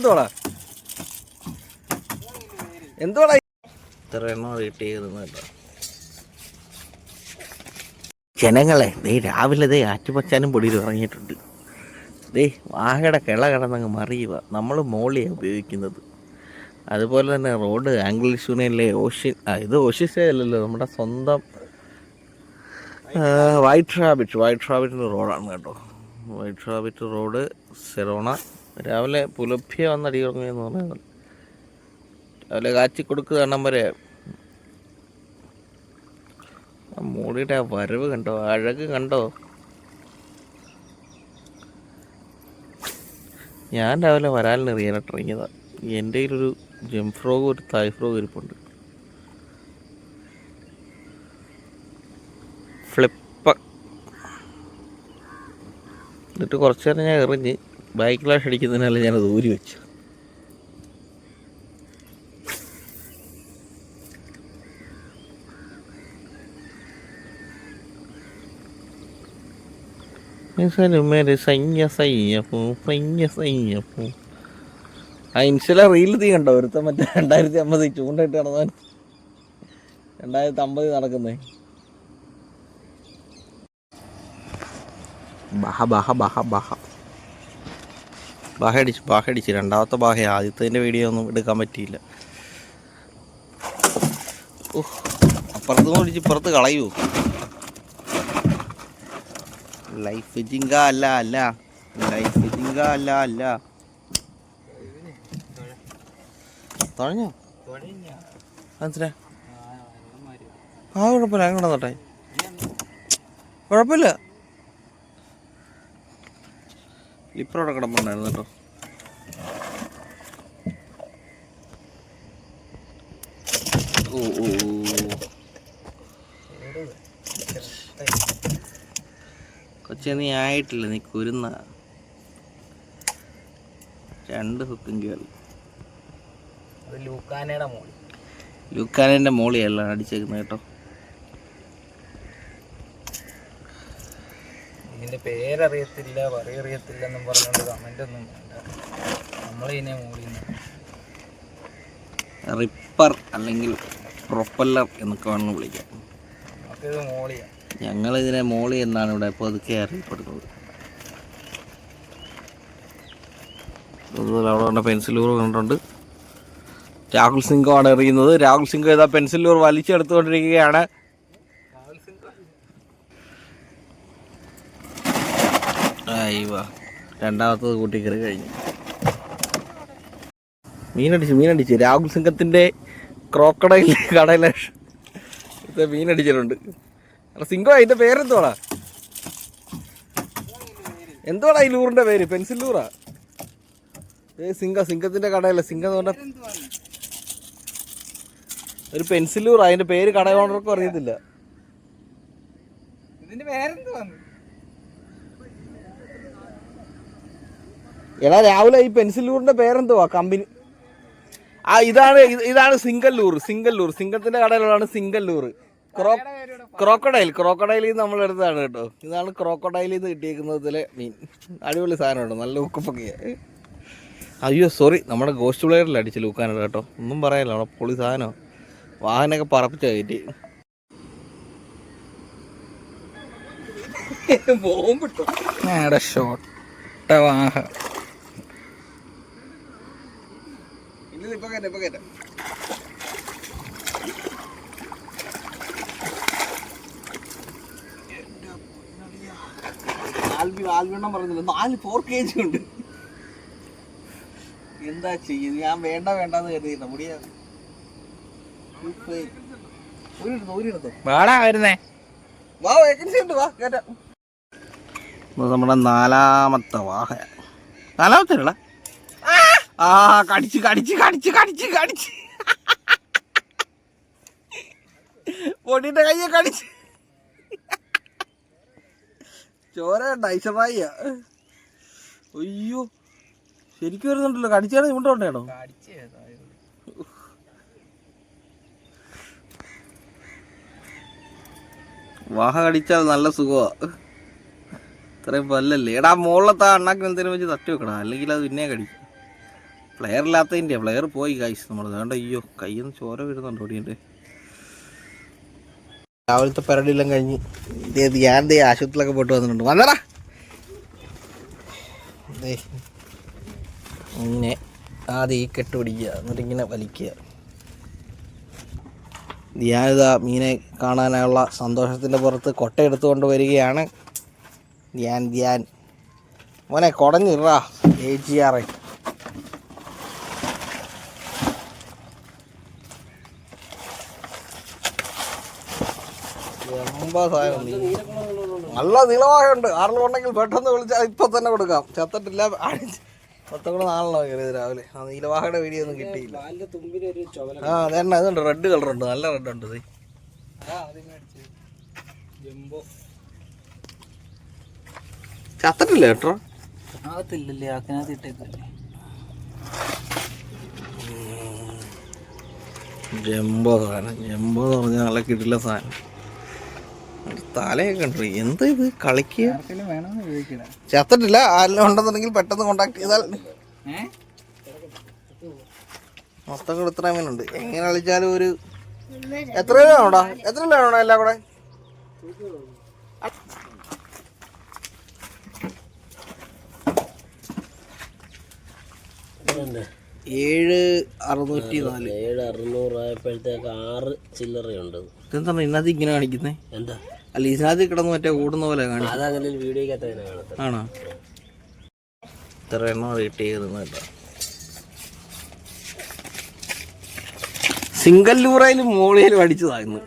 പേരെന്തോടാ എന്തോടാ ഇത്ര എണ്ണ കിട്ടിയിരുന്നല്ലോ ജനങ്ങളെ ദേ രാവിലെ ദേ ആറ്റുപച്ചാനും പൊടിയിൽ ഇറങ്ങിയിട്ടുണ്ട്. ദേ വാഹയുടെ കിള കിടന്നങ്ങ് മറിയുക. നമ്മൾ മോളിയാണ് ഉപയോഗിക്കുന്നത്. അതുപോലെ തന്നെ റോഡ് ആംഗ്ലീഷ് യൂണിയനിലെ ഓഷ്യൻ ആ ഇത് ഓഷ്യസേ അല്ലല്ലോ നമ്മുടെ സ്വന്തം വൈറ്റ് റാബിറ്റ്. വൈറ്റ് റാബിറ്റിന്റെ റോഡാണ് കേട്ടോ. വൈറ്റ് റാബിറ്റ് റോഡ് സെറോണ രാവിലെ പുലഭ്യ വന്നടി തുടങ്ങിയെന്ന് പറയുന്നത് രാവിലെ കാച്ചി കൊടുക്കുക എണ്ണം വരെ. ആ ആ വരവ് കണ്ടോ? അഴക് കണ്ടോ? ഞാൻ രാവിലെ വരാലിന് എറിയാനായിട്ട് ഇറങ്ങിയതാണ് എന്റെ കയ്യിലൊരു ജം ഫ്രോഗ് ഒരു തായ് ഫ്രോഗ് ഇരിപ്പുണ്ട്. ഫ്ലിപ്പ്. എന്നിട്ട് കുറച്ച് നേരം ഞാൻ എറിഞ്ഞ് ബൈക്ക് ക്ലാഷ് അടിക്കുന്നതിനാൽ ഞാനത് ഊരി വെച്ചു റീൽ തീ കണ്ടോ? ഒരുത്ത മറ്റേ രണ്ടായിരത്തി അമ്പത് ചൂണ്ടിട്ട് നടന്നവൻ രണ്ടായിരത്തി അമ്പത് നടക്കുന്നേ. ബഹ ബഹ ബഹ ബഹ. ബാഹ അടിച്ചു ബാഹ അടിച്ചു രണ്ടാമത്തെ ബാഹ ആദ്യത്തെ വീഡിയോ ഒന്നും എടുക്കാൻ പറ്റിയില്ല. അപ്പുറത്ത് പിടിച്ച് ഇപ്പുറത്ത് കളയൂ. ലൈഫ് ജിങ്ക അല്ല അല്ല. ലൈഫ് ജിങ്ക അല്ല അല്ല. തുഴഞ്ഞോ മനസ്സിലാ? ആ കുഴപ്പമില്ല. അങ്ങനെ നോട്ടെ കുഴപ്പമില്ല. ലിപ്പറോടെ കിടപ്പുണ്ടായിരുന്നു കേട്ടോ. ഓ ഓ ഓ. നീ ആയിട്ടില്ല. നീ കുരുന്ന. രണ്ട് ഹുക്കും കയറി ലൂക്കാനയുടെ മോളി. ലൂക്കാനേന്റെ മോളിയല്ല അടിച്ചേക്കുന്നത് കേട്ടോ. ഇതിന്റെ പേരറിയത്തില്ല പറയറിയത്തില്ല എന്നും പറഞ്ഞുകൊണ്ട് കമന്റ് ഒന്നും വേണ്ട. നമ്മളിതിനെ മൂടി റിപ്പർ അല്ലെങ്കിൽ പ്രൊപ്പല്ലർ എന്നൊക്കെ വേണം വിളിക്കാം. നമുക്കിത് മോളിയാണ് ഞങ്ങളിതിനെ മോളി എന്നാണ് ഇവിടെ പതുക്കെ അറിയപ്പെടുന്നത്. അതുപോലെ അവിടെ കണ്ട പെൻസിലൂർ കണ്ടിട്ടുണ്ട്. രാഹുൽ സിംഗാണ് എറിയുന്നത്. രാഹുൽ സിംഗ് ഇതാ പെൻസിലൂർ വലിച്ചെടുത്തുകൊണ്ടിരിക്കുകയാണ്. അയ്യോ രണ്ടാമത്തത് കൂട്ടി കയറി കഴിഞ്ഞു. മീനടിച്ചു മീനടിച്ചു. രാഹുൽ സിംഗത്തിന്റെ ക്രോക്കഡൈൽ കടയിലെ മീനടിച്ചിട്ടുണ്ട് സിംഗോ അതിന്റെ പേരെന്തുവാടാ? എന്തുവാടാ ഈ ലൂറിന്റെ പേര്? പെൻസിൽ ലൂറാ? ഏ സിംഗ സിംഗത്തിന്റെ കടയല്ല. സിംഗ എന്ന് പറഞ്ഞ ഒരു പെൻസിൽ ലൂറാ. അതിന്റെ പേര് കട ഓണർക്കും അറിയത്തില്ല പേരെന്തുവാന്ന്? എടാ രാവിലെ ഈ പെൻസിൽ ലൂറിന്റെ പേരെന്തുവാ? കമ്പനി ആ ഇതാണ് ഇതാണ് സിംഗൽ ലൂർ സിംഗൽ ലൂർ സിംഗത്തിന്റെ കടയിലുള്ളതാണ് സിംഗൽ ലൂർ ക്രോ ക്രോക്കഡൈൽ ക്രോക്കഡൈലിൽ നമ്മൾ എടുത്തതാണ് കേട്ടോ. ഇതാണ് ക്രോക്കഡൈലിൽ നിന്ന് കിട്ടിയേക്കുന്നതിലെ മീൻ. അടിപൊളി സാധനം കേട്ടോ നല്ല ഉക്കപ്പൊക്കെ. അയ്യോ സോറി നമ്മുടെ ഗോസ്റ്റ് പ്ലെയറിൽ അടിച്ച് ലൂക്കാനാണ് കേട്ടോ. ഒന്നും പറയാനില്ല അവിടെ പൊളി സാധനം. വാഹനമൊക്കെ പറപ്പിച്ച കയറ്റി. ബോംബിട്ടോ വാഹനം ഷോട്ട വാഹ ഇപ്പൊ കയറ്റാം ഇപ്പൊ കയറ്റാം ആൽബി ആൽബിണ്ണം പറഞ്ഞില്ല? നാല് ഫോർ കെ ജി ഉണ്ട്. എന്താ ചെയ്യുന്നത്? ഞാൻ വേണ്ട വേണ്ടെന്ന് കരുതിയില്ല. മുടിയാ ഊരിടുന്നോ ഊരിടുന്നോ വാടാ വരുന്നേ. വാ വേക്കൻസി ഉണ്ട്. വാ കേറ്റാം. നമ്മുടെ നാലാമത്തെ വാഹ നാലാമത്തെ ആ കടിച്ച് കടിച്ച് കടിച്ച് കടിച്ച് കടിച്ച്. പൊടിയുടെ കയ്യെ കടിച്ച്. ചോര ഡൈസറായ അയ്യോ ശരിക്കും വരുന്നുണ്ടല്ലോ. കടിച്ചാണ് ഇങ്ങോട്ടോണ്ടേണോ വാഹ കടിച്ചാൽ നല്ല സുഖമാ ഇത്രയും പല്ലല്ലേ. എടാ മുകളിലത്തെ ആ അണ്ണാക്കിന് എന്തെങ്കിലും വെച്ച് തട്ടി വെക്കണം? അല്ലെങ്കിൽ അത് പിന്നെ കടിക്കും. ഫ്ലെയർ ഇല്ലാത്തതിന്റെ പ്ലെയർ പോയി കായ്സ് നമ്മൾ വേണ്ട അയ്യോ കയ്യിൽ നിന്ന് ചോര വരുന്നുണ്ട് ഓടിയുണ്ട് രാവിലത്തെ പരടിയെല്ലാം കഴിഞ്ഞ് ഞാൻ ദേ ആശുപത്രിയിലൊക്കെ പോയിട്ട് വന്നിട്ടുണ്ട്. വന്നടാ. ഇങ്ങനെ ആദ്യം ഈ കെട്ട് പിടിക്കുക. എന്നിട്ട് ഇങ്ങനെ വലിക്കുക. ധ്യാനിതാ മീനെ കാണാനുള്ള സന്തോഷത്തിന്റെ പുറത്ത് കൊട്ട എടുത്തുകൊണ്ട് വരികയാണ് ധ്യാൻ ധ്യാൻ മോനെ കുടഞ്ഞിറാ എ ജി ആർ നല്ല നീളമായുണ്ട്. ആറിലും ഉണ്ടെങ്കിൽ പെട്ടെന്ന് വിളിച്ചാൽ ഇപ്പൊ തന്നെ കൊടുക്കാം. ചത്തിട്ടില്ല. മൊത്തം കൂടെ നാളെ കയറിയത് രാവിലെ. ആ നീലവാഹയുടെ വീഡിയോ ഒന്നും കിട്ടിയില്ല. ആ അതന്നെ അതുണ്ട് റെഡ് കളർ ഉണ്ട്. നല്ല റെഡ് ഉണ്ട് ഇത്. ചത്തിട്ടില്ല കേട്ടോ. ഇട്ടേക്കല്ലേ ജംബോ സാധനം. ജംബോ എന്ന് പറഞ്ഞാൽ നല്ല കിടില സാധനം. തലയൊക്കെ ഉണ്ട്. എന്താ ഇത്? കളിക്കുക ആർക്കെങ്കിലും വേണമെന്ന് ചോദിക്കണേ ചത്തിട്ടില്ല. ആരെല്ലാം ഉണ്ടെന്നുണ്ടെങ്കിൽ പെട്ടെന്ന് കോണ്ടാക്ട് ചെയ്താൽ മൊത്തം കൂടെ മീനുണ്ട്. എങ്ങനെ കളിച്ചാലും ഒരു എത്ര രൂപയാണോടാ എത്ര രൂപയാണോ എല്ലാം കൂടെ? ഏഴ് അറുന്നൂറ്റി നാല് ഏഴ് അറുന്നൂറായപ്പോഴത്തേക്ക് ആറ് ചില്ലറയുണ്ട്. ഇതെന്താണ് ഇന്നത്തെ ഇങ്ങനെ കാണിക്കുന്നേ? എന്താ? അല്ല ഇതിനകത്ത് കിടന്ന് മറ്റേ കൂടുന്ന പോലെ കാണത്തില്ല. ആണോ? ഇത്ര എണ്ണം കിട്ടിയത് കേട്ടോ സിംഗല്ലൂറയിലും മോളിയിലും അടിച്ചതായിരുന്നു